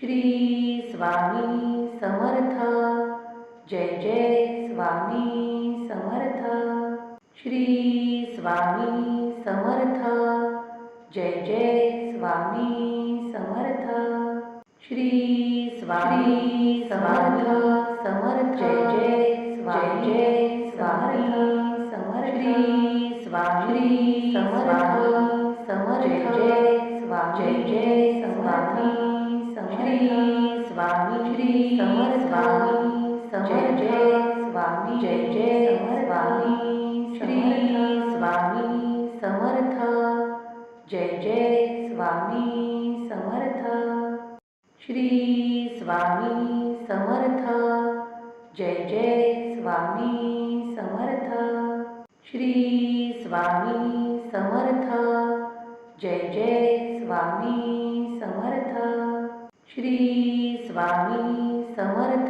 Shri Swami Samarth. Jai Jai Swami Samarth. Shri Swami Samarth. Jai Jai Swami Samarth. Shri Swami Samarth. Samarth. Jai Jai Swami. Jai Jai Jai Swami, Jai Jai Swami, Shri Swami Samarth. Jai Jai Swami Samarth. Shri Swami Samarth. Jai Jai Swami Samarth. Shri Swami Samarth. Jai Jai Swami Samarth. Shri Swami Samarth.